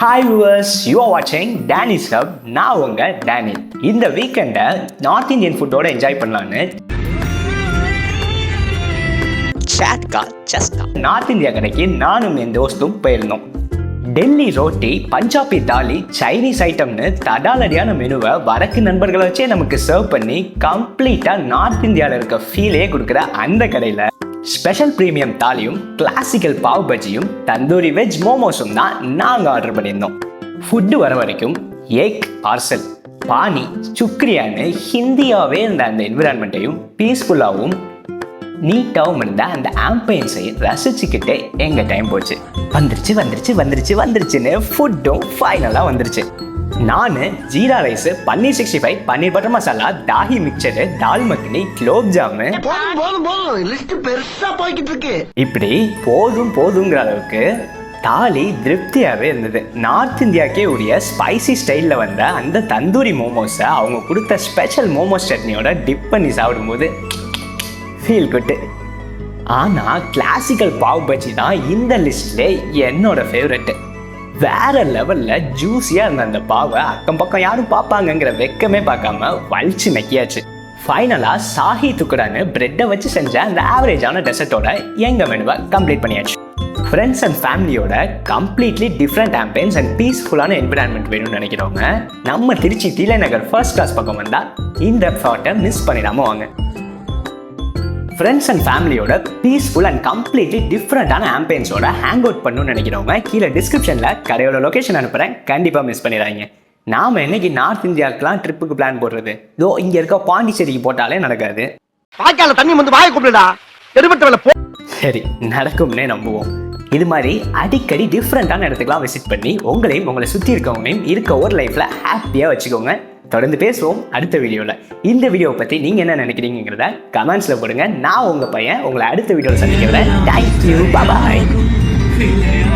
Hi viewers you are வாட்சிங் Danny's hub நான் உங்க டேனி இந்த வீக்கெண்டை நார்த் இந்தியன் ஃபுட்டோட என்ஜாய் பண்ணலான்னு சாட்கா சஸ்கா நார்த் இந்தியா கடைக்கு நானும் என் தோஸ்தும் போயிருந்தோம். டெல்லி ரோட்டி பஞ்சாபி தாலி சைனீஸ் ஐட்டம்னு தடாலடியான மெனுவை வரக்கு நண்பர்களை வச்சே நமக்கு சர்வ் பண்ணி கம்ப்ளீட்டாக நார்த் இந்தியாவில் இருக்க ஃபீலே கொடுக்குற அந்த கடையில் ஸ்பெஷல் ப்ரீமியம் தாலியும் கிளாசிக்கல் பாவ் பஜ்ஜியும் தந்தூரி வெஜ் மோமோஸும் தான் நாங்கள் ஆர்டர் பண்ணியிருந்தோம். ஃபுட்டு வர வரைக்கும் ஏக் பார்சல் பானி சுக்ரியான்னு ஹிந்தியாகவே இருந்த அந்த என்விரான்மெண்ட்டையும் பீஸ்ஃபுல்லாகவும் நீட்டாகவும் இருந்த அந்த ஆம்பியன்ஸை ரசிச்சுக்கிட்டே எங்கள் டைம் போச்சு. வந்துருச்சு வந்துருச்சு வந்துருச்சு வந்துருச்சுன்னு ஃபுட்டும் ஃபைனலாக வந்துருச்சு. நான் jeera rice paneer sixty five paneer butter masala dahi mixture dal makhani gulab jamun. பெருசா போய்கிட்டு இருக்கு. இப்படி போதும் போதுங்கிற அளவுக்கு தாலி திருப்தியாகவே இருந்தது. நார்த் இந்தியாக்கே உரிய ஸ்பைசி ஸ்டைலில் வந்த அந்த தந்தூரி மோமோஸை அவங்க கொடுத்த ஸ்பெஷல் மோமோஸ் சட்னியோட டிப் பண்ணி சாப்பிடும்போது ஃபீல் குட்டு ஆனால் கிளாசிக்கல் பாவ் பஜ்ஜி தான் இந்த லிஸ்ட்லே என்னோட ஃபேவரெட்டு வேற லெவலில் ஜூஸியாக இருந்த அந்த பாவை அக்கம் பக்கம் யாரும் பார்ப்பாங்கங்கிற வெக்கமே பார்க்காம வலிச்சு நக்கியாச்சு. ஃபைனலாக சாஹி துக்குடான்னு பிரெட்டை வச்சு செஞ்ச அந்த ஆவரேஜான டெசர்ட்டோட எங்கள் மெனுவை கம்ப்ளீட் பண்ணியாச்சு. ஃப்ரெண்ட்ஸ் அண்ட் ஃபேமிலியோட கம்ப்ளீட்லி டிஃப்ரெண்ட் ஆம்பியன்ஸ் அண்ட் பீஸ்ஃபுல்லான என்விரான்மெண்ட் வேணும்னு நினைக்கிறவங்க நம்ம திருச்சி தீலை நகர் ஃபர்ஸ்ட் கிளாஸ் பக்கம் வந்தால் இந்த ஃபாட்டை மிஸ் பண்ணிடாம வாங்க. ஃப்ரெண்ட்ஸ் அண்ட் ஃபேமிலியோட பீஸ்ஃபுல் அண்ட் கம்ப்ளீட்லி டிஃப்ரெண்டான ஆம்பியன்ஸோட ஹேங் அவுட் பண்ணணும்னு நினைக்கிறவங்க கீழே டிஸ்கிரிப்ஷனில் கடையோட லொகேஷன் அனுப்புகிறேன் கண்டிப்பாக மிஸ் பண்ணிடாதீங்க. நாம என்னைக்கு நார்த் இந்தியாவுக்குலாம் ட்ரிப்புக்கு பிளான் போடுறது? இதோ இங்கே இருக்க பாண்டிச்சேரிக்கு போட்டாலே நடக்காது. வாய்க்கால தண்ணி வந்து வாயை கூப்பிடுடா. போ. சரி நடக்கும்னே நம்புவோம். இது மாதிரி அடிக்கடி டிஃப்ரெண்ட்டான இடத்துக்குலாம் விசிட் பண்ணி உங்களையும் உங்களை சுற்றி இருக்கவங்களையும் இருக்க ஒரு லைஃப்பில் ஹாப்பியாக வச்சுக்கோங்க. தொடர்ந்து பேசுவோம் அடுத்த வீடியோவில் இந்த வீடியோவை பற்றி நீங்கள் என்ன நினைக்கிறீங்கிறத கமெண்ட்ஸில் போடுங்க. நான் உங்கள் பையன். உங்களை அடுத்த வீடியோவில் சந்திக்கிறேன். தேங்க்யூ பாபாய் விளையாடு